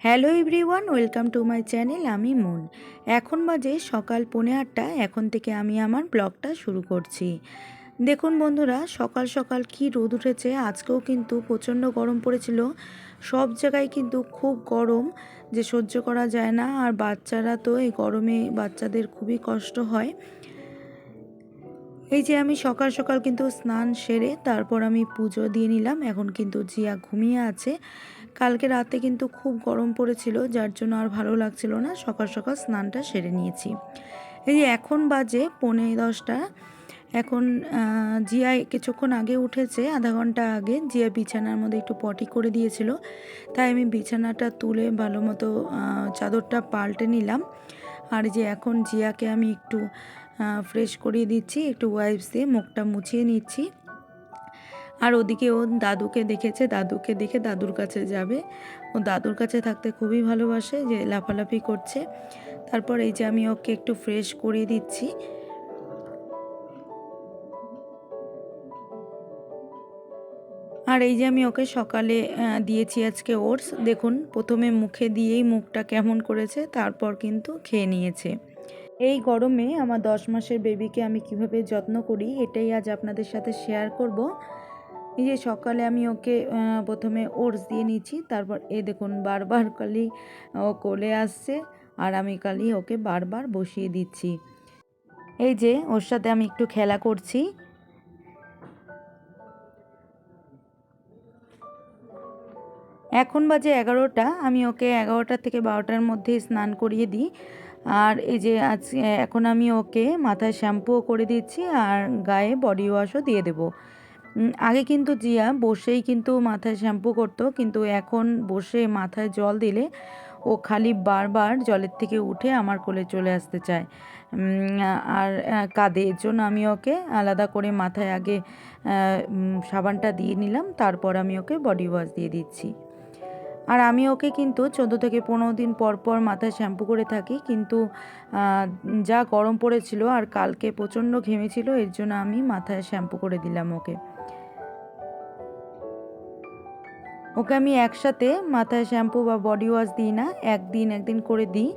Hello everyone welcome to my channel আমি মুন। এখন বাজে সকাল পৌনে আটটা, এখন থেকে আমি আমার ব্লগটা শুরু করছি। দেখুন বন্ধুরা, সকাল সকাল কি রোদ উঠেছে, আজকেও কিন্তু প্রচণ্ড গরম পড়েছিল। সব জায়গায় কিন্তু খুব গরম, যে সহ্য করা যায় না, আর বাচ্চারা তো এই গরমে বাচ্চাদের খুবই কষ্ট হয়। এই যে আমি সকাল সকাল কিন্তু স্নান সেরে তারপর আমি পুজো দিয়ে নিলাম। এখন কিন্তু জিয়া ঘুমিয়ে আছে। কালকে রাতে কিন্তু খুব গরম পড়েছিল, যার জন্য আর ভালো লাগছিল না। সকাল সকাল স্নানটা সেরে নিয়েছি। এই যে এখন বাজে পৌনে দশটা। এখন জিয়া কিছুক্ষণ আগে উঠেছে, আধা ঘণ্টা আগে। জিয়া বিছানার মধ্যে একটু পটি করে দিয়েছিল। তাই আমি বিছানাটা তুলে ভালো মতো চাদরটা পাল্টে নিলাম। আর যে এখন জিয়াকে আমি একটু ফ্রেশ করিয়ে দিচ্ছি, একটু ওয়াইপস দিয়ে মুখটা মুছিয়ে নিচ্ছি। আর ওদিকে ও দাদুকে দেখেছে, দাদুকে দেখে দাদুর কাছে যাবে। ও দাদুর কাছে থাকতে খুবই ভালোবাসে, যে লাফালাফি করছে। তারপর এই যে আমি ওকে একটু ফ্রেশ করিয়ে দিচ্ছি। আর এই যে আমি ওকে সকালে দিয়েছি আজকে ওটস। দেখুন, প্রথমে মুখে দিয়েই মুখটা কেমন করেছে, তারপর কিন্তু খেয়ে নিয়েছে। এই গরমে আমার দশ মাসের বেবিকে আমি কীভাবে যত্ন করি, এটাই আজ আপনাদের সাথে শেয়ার করব। এই যে সকালে আমি ওকে প্রথমে ওটস দিয়ে নিচ্ছি, তারপর এ দেখুন বারবার কালি ও কোলে আসছে, আর আমি কালি ওকে বারবার বসিয়ে দিচ্ছি। এই যে ওর সাথে আমি একটু খেলা করছি। এখন বাজে এগারোটা, আমি ওকে এগারোটা থেকে বারোটার মধ্যে স্নান করিয়ে দিই। আর এই যে আজ এখন আমি ওকে মাথায় শ্যাম্পুও করে দিচ্ছি আর গায়ে বডি ওয়াশও দিয়ে দেবো। আগে কিন্তু জিয়া বসেই কিন্তু মাথায় শ্যাম্পু করতো, কিন্তু এখন বসে মাথায় জল দিলে ও খালি বারবার জলের থেকে উঠে আমার কোলে চলে আসতে চায়। আর কাঁদে এর জন্য আমি ওকে আলাদা করে মাথায় আগে সাবানটা দিয়ে নিলাম, তারপর আমি ওকে বডি ওয়াশ দিয়ে দিচ্ছি। আর আমি ওকে কিন্তু চোদ্দ থেকে পনেরো দিন পর পর মাথায় শ্যাম্পু করে থাকি, কিন্তু যা গরম পড়েছিল আর কালকে প্রচণ্ড ঘেমেছিল, এর জন্য আমি মাথায় শ্যাম্পু করে দিলাম ওকে। ওকে আমি একসাথে মাথায় শ্যাম্পু বা বডি ওয়াশ দিই না, একদিন একদিন করে দিই,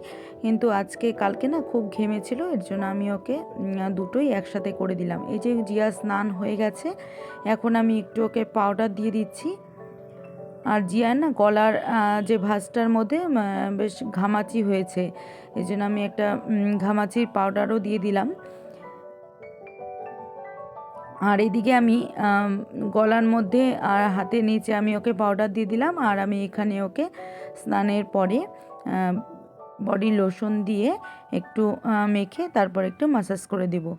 কিন্তু আজকে কালকে না খুব ঘেমেছিল, এর জন্য আমি ওকে দুটোই একসাথে করে দিলাম। এই যে জিয়া স্নান হয়ে গেছে, এখন আমি একটু ওকে পাউডার দিয়ে দিচ্ছি। আর জিয়ার না গলার যে ভাঁজটার মধ্যে বেশ ঘামাচি হয়েছে। এই জন্য আমি একটা ঘামাচির পাউডারও দিয়ে দিলাম। আর এইদিকে আমি গলার মধ্যে আর হাতে নিচে আমি ওকে পাউডার দিয়ে দিলাম। আর আমি এখানে ওকে স্নানের পরে বডি লোশন দিয়ে একটু মেখে তারপর একটু মাসাজ করে দেবো।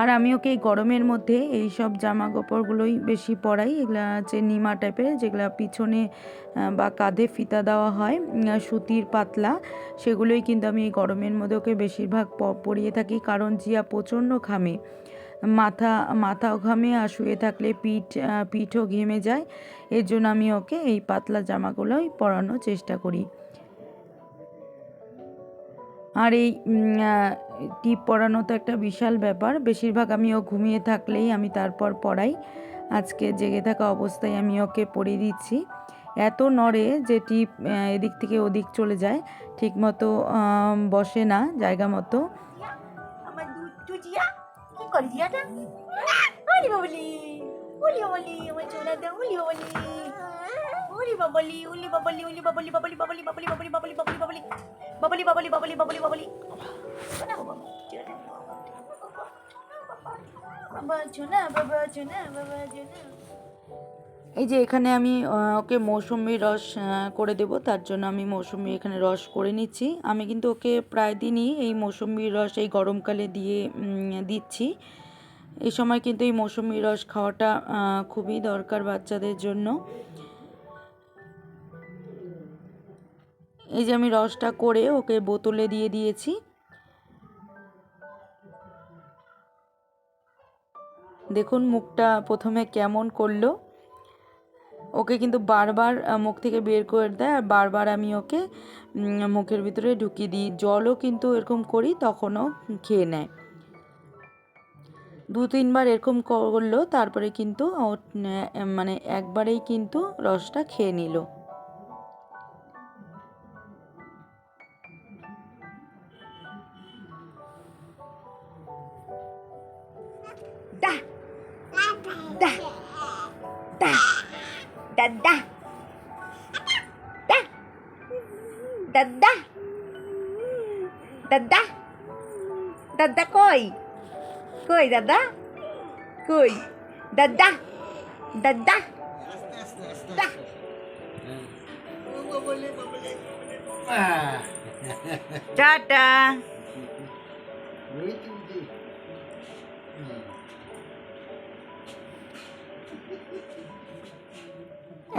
আর আমি ওকে এই গরমের মধ্যে এই সব জামা কাপড়গুলোই বেশি পরাই। এগুলো হচ্ছে নিমা টাইপের, যেগুলো পিছনে বা কাঁধে ফিতা দেওয়া হয় সুতির পাতলা। সেগুলোই কিন্তু আমি এই গরমের মধ্যে ওকে বেশিরভাগ পরিয়ে থাকি। কারণ জিয়া প্রচণ্ড ঘামে। মাথা, মাথাও ঘামে আর শুয়ে থাকলে পিঠ পিঠও ঘেমে যায়। এর জন্য আমি ওকে এই পাতলা জামাগুলোই পরানোর চেষ্টা করি। আর এই টিপ পরানো তো একটা বিশাল ব্যাপার। বেশিরভাগ আমি ও ঘুমিয়ে থাকলেই আমি তারপর পড়াই। আজকে জেগে থাকা অবস্থায় আমি ওকে পরিয়ে দিচ্ছি। এত নড়ে যে টিপ এদিক থেকে ওদিক চলে যায়। ঠিক মতো বসে না জায়গা মতো। বাবলি বাবলি বাবলি বাবলি বাবলি এই যে এখানে আমি ওকে মৌসুমি রস করে দেব, তার জন্য আমি মৌসুমি এখানে রস করে নিচ্ছি। আমি কিন্তু ওকে প্রায় দিনই এই মৌসুমি রস, এই গরমকালে দিয়ে দিচ্ছি। এই সময় কিন্তু এই মৌসুমি রস খাওয়াটা খুবই দরকার বাচ্চাদের জন্য। এই যে আমি রসটা করে ওকে বোতলে দিয়ে দিয়েছি। দেখুন মুখটা প্রথমে কেমন করল। ওকে কিন্তু বারবার মুখ থেকে বের করে দেয় আর বারবার আমি ওকে মুখের ভিতরে ঢুকিয়ে দিই। জলও কিন্তু এরকম করি, তখনও খেয়ে নেয়। দু তিনবার এরকম করল, তারপরে কিন্তু মানে একবারেই কিন্তু রসটা খেয়ে নিল। da da da da da da da da da da coi. Cười da da cười. Da da da da da ta. Ta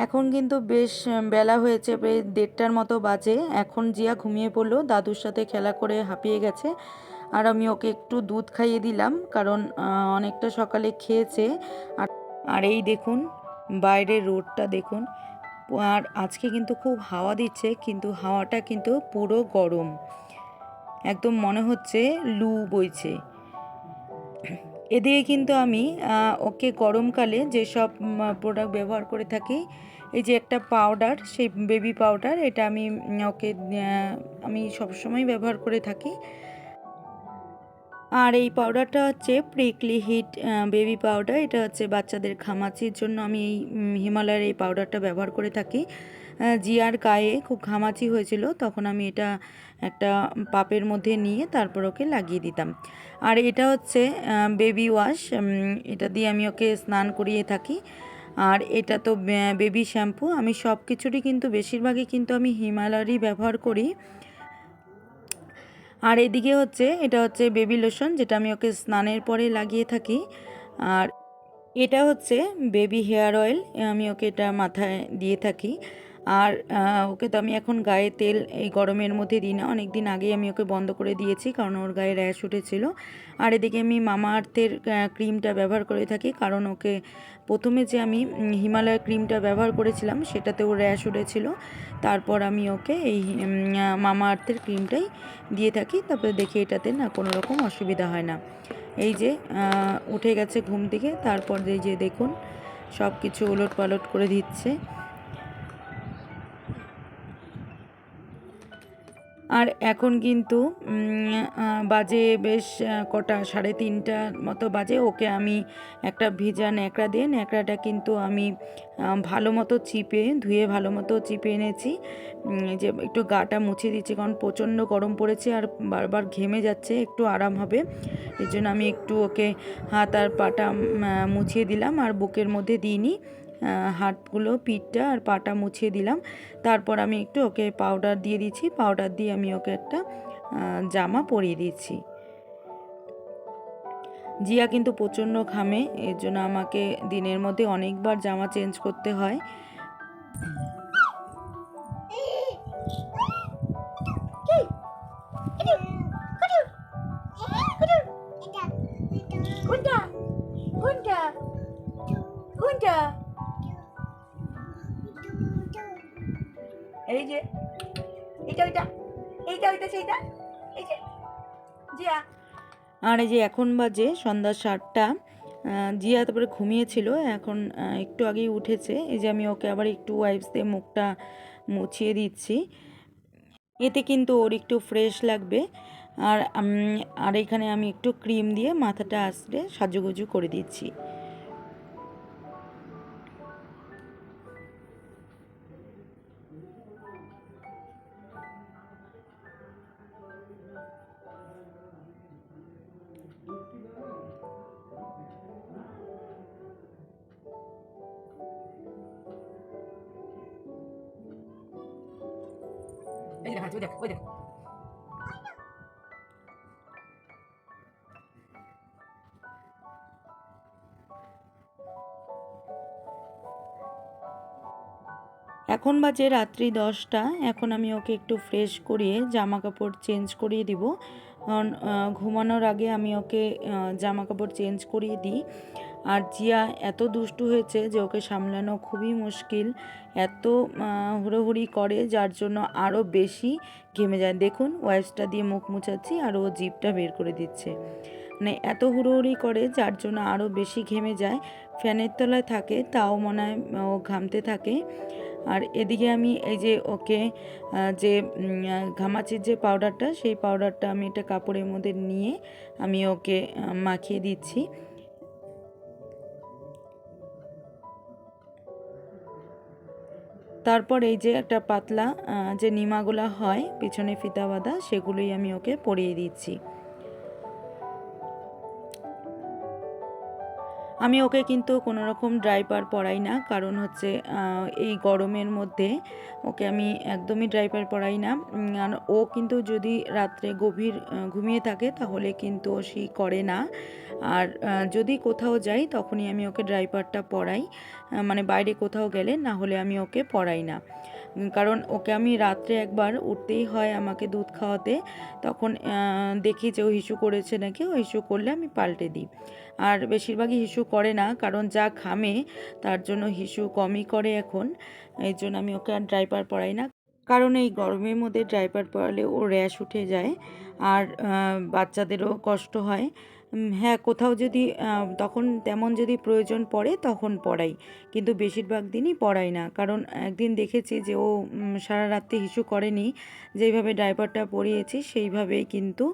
এখন কিন্তু বেশ বেলা হয়েছে, প্রায় দেড়টার মতো বাজে। এখন জিয়া ঘুমিয়ে পড়ল, দাদুর সাথে খেলা করে হাঁপিয়ে গেছে। আর আমি ওকে একটু দুধ খাইয়ে দিলাম, কারণ অনেকটা সকালে খেয়েছে। আর আর এই দেখুন, বাইরের রোডটা দেখুন। আর আজকে কিন্তু খুব হাওয়া দিচ্ছে, কিন্তু হাওয়াটা কিন্তু পুরো গরম। একদম মনে হচ্ছে লু বইছে। এদিকে কিন্তু আমি ওকে গরমকালে যেসব প্রোডাক্ট ব্যবহার করে থাকি, এই যে একটা পাউডার সেই বেবি পাউডার এটা আমি ওকে আমি সবসময় ব্যবহার করে থাকি। আর এই পাউডারটা হচ্ছে প্রিকলি হিট বেবি পাউডার এটা হচ্ছে বাচ্চাদের খামাচির জন্য আমি এই হিমালয়ের এই পাউডারটা ব্যবহার করে থাকি। জিয়ার গায়ে খুব ঘামাচি হয়েছিল, তখন আমি এটা একটা পাপের মধ্যে নিয়ে তারপর ওকে লাগিয়ে দিতাম। আর এটা হচ্ছে বেবি ওয়াশ এটা দিয়ে আমি ওকে স্নান করিয়ে থাকি। আর এটা তো বেবি শ্যাম্পু আমি সব কিছুরই কিন্তু, বেশিরভাগই কিন্তু আমি হিমালয়েরই ব্যবহার করি। আর এদিকে হচ্ছে, এটা হচ্ছে বেবি লোশন যেটা আমি ওকে স্নানের পরে লাগিয়ে থাকি। আর এটা হচ্ছে বেবি হেয়ার অয়েল আমি ওকে এটা মাথায় দিয়ে থাকি। আর ওকে তো আমি এখন গায়ে তেল এই গরমের মধ্যে দিই না। অনেক দিন আগেই আমি ওকে বন্ধ করে দিয়েছি কারণ ওর গায়ে র্যাশ উঠেছিল। আর এদিকে আমি মামা আর্থের ক্রিমটা ব্যবহার করে থাকি কারণ ওকে প্রথমে যে আমি হিমালয় ক্রিমটা ব্যবহার করেছিলাম সেটাতে ও র্যাশ উঠেছিল। তারপর আমি ওকে এই মামা আর্থের ক্রিমটাই দিয়ে থাকি। তারপরে দেখি এটাতে না কোনো রকম অসুবিধা হয় না। এই যে উঠে গেছে ঘুম থেকে। তারপর যে দেখুন সব কিছু ওলট পালট করে দিচ্ছে। আর এখন কিন্তু বাজে বেশ কটা, সাড়ে তিনটা মতো বাজে। ওকে আমি একটা ভেজা ন্যাকড়া দিয়ে, ন্যাকড়াটা কিন্তু আমি ভালো মতো চিপে, ধুয়ে ভালো মতো চিপে এনেছি। যে একটু গাটা মুছে দিচ্ছি, কারণ প্রচণ্ড গরম পড়েছে আর বারবার ঘেমে যাচ্ছে, একটু আরাম হবে। এর জন্য আমি একটু ওকে হাত আর পাটা মুছিয়ে দিলাম, আর বুকের মধ্যে দিইনি। হাতগুলো পিঠটা আর পাটা মুছিয়ে দিলাম। তারপর আমি একটু ওকে পাউডার দিয়ে দিচ্ছি। পাউডার দিয়ে আমি ওকে একটা জামা পরিয়ে দিচ্ছি। জিয়া কিন্তু প্রচণ্ড ঘামে, এর জন্য আমাকে দিনের মধ্যে অনেকবার জামা চেঞ্জ করতে হয়। কোনটা? এই যে ওইটা, এইটা, ওইটা, সেইটা, এই যে, জিয়া। আর এই যে এখন বাজে সন্ধ্যা সাতটা জিয়া তারপরে ঘুমিয়েছিল, এখন একটু আগেই উঠেছে। এই যে আমি ওকে আবার একটু ওয়াইপস দিয়ে মুখটা মুছিয়ে দিচ্ছি। এতে কিন্তু ওর একটু ফ্রেশ লাগবে। আর আর এখানে আমি একটু ক্রিম দিয়ে মাথাটা আঁচড়ে সাজুগুজু করে দিচ্ছি। দেখ এখন বাজে রাত্রি দশটা, এখন আমি ওকে একটু ফ্রেশ করিয়ে জামা কাপড় চেঞ্জ করিয়ে দিব। ঘুমানোর আগে আমি ওকে জামা কাপড় চেঞ্জ করিয়ে দিই। আর জিয়া এত দুষ্টু হয়েছে যে ওকে সামলানো খুবই মুশকিল, এত হুড়োহুড়ি করে যার জন্য আরও বেশি ঘেমে যায়। দেখুন ওয়াইপসটা দিয়ে মুখ মুছাচ্ছি আর ও জিপটা বের করে দিচ্ছে। মানে এত হুড়োহুড়ি করে যার জন্য আরও বেশি ঘেমে যায়, ফ্যানের তলায় থাকে তাও মনে হয় ও ঘামতে থাকে। আর এদিকে আমি এই যে ওকে যে ঘামাচির যে পাউডারটা সেই পাউডারটা আমি একটা কাপড়ের মধ্যে নিয়ে আমি ওকে মাখিয়ে দিচ্ছি। তারপর এই যে একটা পাতলা যে নিমাগুলা হয়, পিছনে ফিতা বাঁধা সেগুলোই আমি ওকে পরিয়ে দিচ্ছি। আমি ওকে কিন্তু কোনো রকম ড্রাইপার পরাই না। কারণ হচ্ছে এই গরমের মধ্যে ওকে আমি একদমই ড্রাইপার পরাই না। আর ও কিন্তু যদি রাত্রে গভীর ঘুমিয়ে থাকে তাহলে কিন্তু ও সেই করে না। আর যদি কোথাও যাই তখনই আমি ওকে ড্রাইপারটা পরাই। মানে বাইরে কোথাও গেলে না হলে আমি ওকে পরাই না। কারণ ওকে আমি রাত্রে একবার উঠতেই হয় আমাকে দুধ খাওয়াতে। তখন দেখি যে ও হিসু করেছে নাকি, ও হিসু করলে আমি পাল্টে দিই। আর বেশিরভাগই হিসু করে না, কারণ যা ঘামে তার জন্য হিসু কমই করে এখন। এই জন্য আমি ওকে আর ড্রাইপার পড়াই না। কারণ এই গরমের মধ্যে ড্রাইপার পরালে ও র্যাশ উঠে যায়, আর বাচ্চাদেরও কষ্ট হয়। হ্যাঁ কোথাও যদি তখন তেমন যদি প্রয়োজন পড়ে তখন পড়াই। কিন্তু বেশিরভাগ দিনই পড়াই না। কারণ একদিন দেখেছি যে ও সারা রাত্রি হিসু করেনি। যেইভাবে ড্রাইপারটা পরিয়েছি সেইভাবেই কিন্তু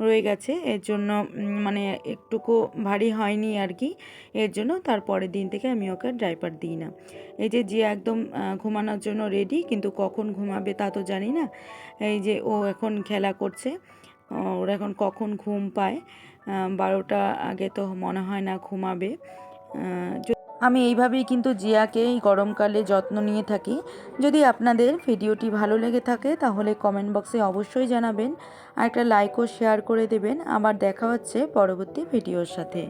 রয়ে গেছে। এর জন্য মানে একটুকু ভারী হয়নি আর কি। এর জন্য তার পরের দিন থেকে আমি ওকে ড্রাইপার দিই না। এই যে যে একদম ঘুমানোর জন্য রেডি কিন্তু কখন ঘুমাবে তা তো জানি না। এই যে ও এখন খেলা করছে। ওর এখন কখন ঘুম পায়? বারোটা আগে তো মনে হয় না ঘুমাবে। আমি এইভাবেই কিন্তু জিয়াকে এই গরমকালে যত্ন নিয়ে থাকি। যদি আপনাদের ভিডিওটি ভালো লেগে থাকে, তাহলে কমেন্ট বক্সে অবশ্যই জানাবেন। আর একটা লাইক ও শেয়ার করে দেবেন। আবার দেখা হচ্ছে পরবর্তী ভিডিওর সাথে।